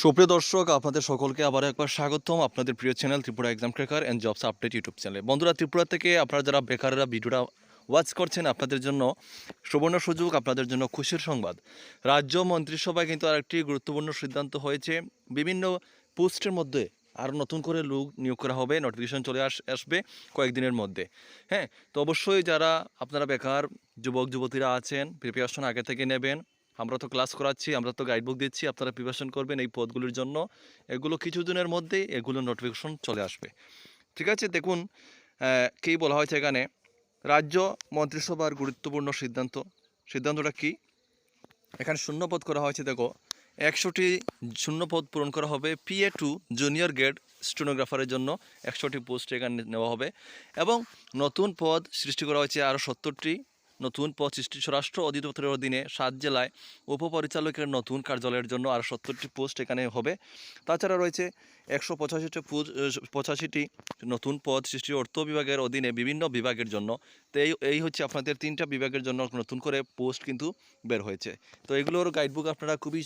সুপ্রিয় দর্শক, আপনাদের সকলকে আবার একবার স্বাগতম আপনাদের প্রিয় channel Tripura exam cracker and jobs update YouTube চ্যানেলে বন্ধুরা, ত্রিপুরা থেকে আপনারা যারা বেকাররা ভিডিওটা ওয়াচ করছেন, আপনাদের জন্য সুবর্ণ সুযোগ, আপনাদের জন্য খুশির সংবাদ। রাজ্য মন্ত্রিসভায় কিন্তু আরেকটি গুরুত্বপূর্ণ সিদ্ধান্ত হয়েছে। বিভিন্ন পোস্টের মধ্যে আর নতুন করে লোক নিয়োগ করা হবে নোটিফিকেশন চলে আস, আসবে কয়েকদিনের মধ্যে। হ্যাঁ তো অবশ্যই যারা আপনারা বেকার, যুবক, যুবতীরা আছেন, প্রিপারেশন আগে থেকে নেবেন আমরা তো ক্লাস করাচ্ছি, আমরা তো গাইডবুক দিচ্ছি, আপনারা প্রিপারেশন করবেন এই পদগুলির জন্য। এগুলো কিছুদিনের মধ্যেই এগুলো নোটিফিকেশন চলে আসবে। ঠিক আছে, দেখুন কী বলা হয়েছে এখানে? রাজ্য মন্ত্রিসভার গুরুত্বপূর্ণ সিদ্ধান্ত। সিদ্ধান্তটা কি? এখানে শূন্যপদ করা হয়েছে, দেখো। একশোটি শূন্যপদ পূরণ করা হবে পিএ টু জুনিয়র গ্রেড স্টেনোগ্রাফারের জন্য। একশোটি পোস্ট এখানে নেওয়া হবে। এবং নতুন পদ সৃষ্টি করা হয়েছে আরও সত্তরটি। নতুন সৃষ্টি স্বরাষ্ট্র অধিদপ্তরের অধীনে সাত জেলায় উপপরিচালকের নতুন কার্যালয়ের জন্য আরও সত্তরটি পোস্ট এখানে হবে। তাছাড়া রয়েছে একশো পঁচাশিটি পোস্ট পঁচাশিটি নতুন পদ সৃষ্টি অর্থ বিভাগের অধীনে বিভিন্ন বিভাগের জন্য। তো এই এই হচ্ছে আপনাদের তিনটা বিভাগের জন্য নতুন করে পোস্ট কিন্তু বের হয়েছে। তো এগুলোর গাইডবুক আপনারা খুবই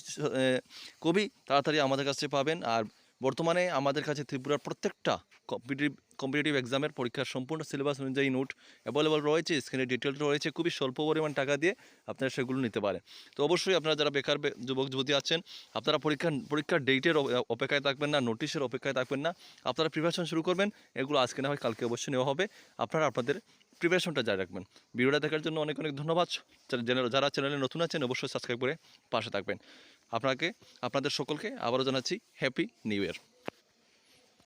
খুবই তাড়াতাড়ি আমাদের কাছে পাবেন। আর বর্তমানে আমাদের কাছে ত্রিপুরার প্রত্যেকটা কম্পিটিভ কম্পিটিটিভ এক্সামের পরীক্ষার সম্পূর্ণ সিলেবাস অনুযায়ী নোট অ্যাভেলেবল রয়েছে স্ক্রিনে ডিটেল রয়েছে, খুবই স্বল্প পরিমাণ টাকা দিয়ে আপনারা সেগুলো নিতে পারেন। তো অবশ্যই আপনারা যারা বেকার যুবক, যুবতী আছেন, আপনারা পরীক্ষার পরীক্ষার ডেটের অপেক্ষায় থাকবেন না নোটিশের অপেক্ষায় থাকবেন না, আপনারা প্রিপারেশন শুরু করবেন, এগুলো আজকে না হয় কালকে অবশ্যই নেওয়া হবে, আপনারা আপনাদের প্রিপারেশনটা জারি রাখবেন। ভিডিওটা দেখার জন্য অনেক অনেক ধন্যবাদ। যারা চ্যানেলে নতুন আছেন, অবশ্যই সাবস্ক্রাইব করে পাশে থাকবেন। আপনাকে, আপনাদের সকলকে আবারও জানাচ্ছি হ্যাপি নিউ ইয়ার